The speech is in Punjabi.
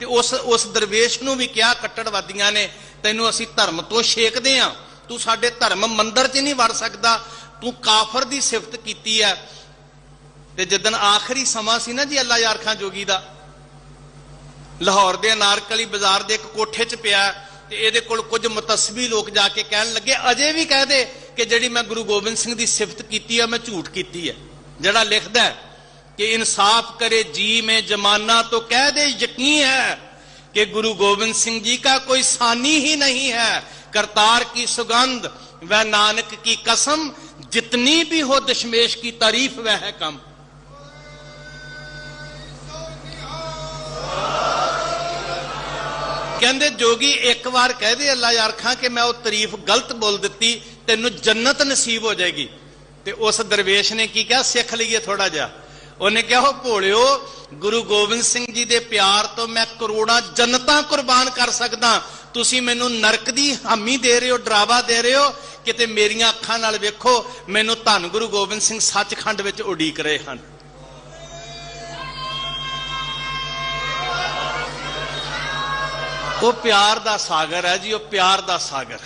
ਤੇ ਉਸ ਉਸ ਦਰਵੇਸ਼ ਨੂੰ ਵੀ ਕਿਹਾ, ਕੱਟੜਵਾਦੀਆਂ ਨੇ, ਤੈਨੂੰ ਅਸੀਂ ਧਰਮ ਤੋਂ ਛੇਕਦੇ ਆ। ਤੂੰ ਸਾਡੇ ਧਰਮ ਮੰਦਰ 'ਚ ਨਹੀਂ ਵੜ ਸਕਦਾ। ਤੂੰ ਕਾਫਰ ਦੀ ਸਿਫਤ ਕੀਤੀ ਹੈ ਤੇ ਜਦੋਂ ਆਖਰੀ ਸਮਾਂ ਸੀ ਨਾ ਜੀ ਅੱਲਾ ਯਾਰ ਖਾਂ ਜੋਗੀ ਦਾ, ਲਾਹੌਰ ਦੇ ਅਨਾਰਕਲੀ ਬਾਜ਼ਾਰ ਦੇ ਇੱਕ ਕੋਠੇ 'ਚ ਪਿਆ ਤੇ ਇਹਦੇ ਕੋਲ ਕੁਝ ਮੁਤਸਬੀ ਲੋਕ ਜਾ ਕੇ ਕਹਿਣ ਲੱਗੇ, ਅਜੇ ਵੀ ਕਹਿ ਦੇ ਕਿ ਜਿਹੜੀ ਮੈਂ ਗੁਰੂ ਗੋਬਿੰਦ ਸਿੰਘ ਦੀ ਸਿਫਤ ਕੀਤੀ ਹੈ ਮੈਂ ਝੂਠ ਕੀਤੀ ਹੈ ਜਿਹੜਾ ਲਿਖਦਾ ਹੈ ਕਿ ਇਨਸਾਫ करे जी में जमाना तो कह दे यकीन है कि गुरु गोविंद सिंह जी का कोई सानी ही नहीं है करतार की सुगंध वह नानक की कसम जितनी भी हो दशमेश की तारीफ वह है कम ਕਹਿੰਦੇ ਜੋਗੀ ਇੱਕ ਵਾਰ ਕਹਿ ਦੇ ਅੱਲਾ ਯਾਰ ਖਾਂ ਕਿ ਮੈਂ ਉਹ ਤਾਰੀਫ ਗਲਤ ਬੋਲ ਦਿੱਤੀ ਤੈਨੂੰ ਜੰਨਤ ਨਸੀਬ ਹੋ ਜਾਏਗੀ ਤੇ ਉਸ ਦਰਵੇਸ਼ ਨੇ ਕੀ ਕਿਹਾ ਸਿੱਖ ਲਈਏ ਥੋੜਾ ਜਿਹਾ ਉਹਨੇ ਕਿਹਾ ਉਹ ਭੋਲਿਓ, ਗੁਰੂ ਗੋਬਿੰਦ ਸਿੰਘ ਜੀ ਦੇ ਪਿਆਰ ਤੋਂ ਮੈਂ ਕਰੋੜਾਂ ਜਨਤਾਂ ਕੁਰਬਾਨ ਕਰ ਸਕਦਾ। ਤੁਸੀਂ ਮੈਨੂੰ ਨਰਕ ਦੀ ਹਾਮੀ ਦੇ ਰਹੇ ਹੋ, ਡਰਾਵਾ ਦੇ ਰਹੇ ਹੋ। ਕਿਤੇ ਮੇਰੀਆਂ ਅੱਖਾਂ ਨਾਲ ਵੇਖੋ, ਮੈਨੂੰ ਧੰਨ ਗੁਰੂ ਗੋਬਿੰਦ ਸਿੰਘ ਸੱਚਖੰਡ ਵਿੱਚ ਉਡੀਕ ਰਹੇ ਹਨ। ਉਹ ਪਿਆਰ ਦਾ ਸਾਗਰ ਹੈ ਜੀ, ਉਹ ਪਿਆਰ ਦਾ ਸਾਗਰ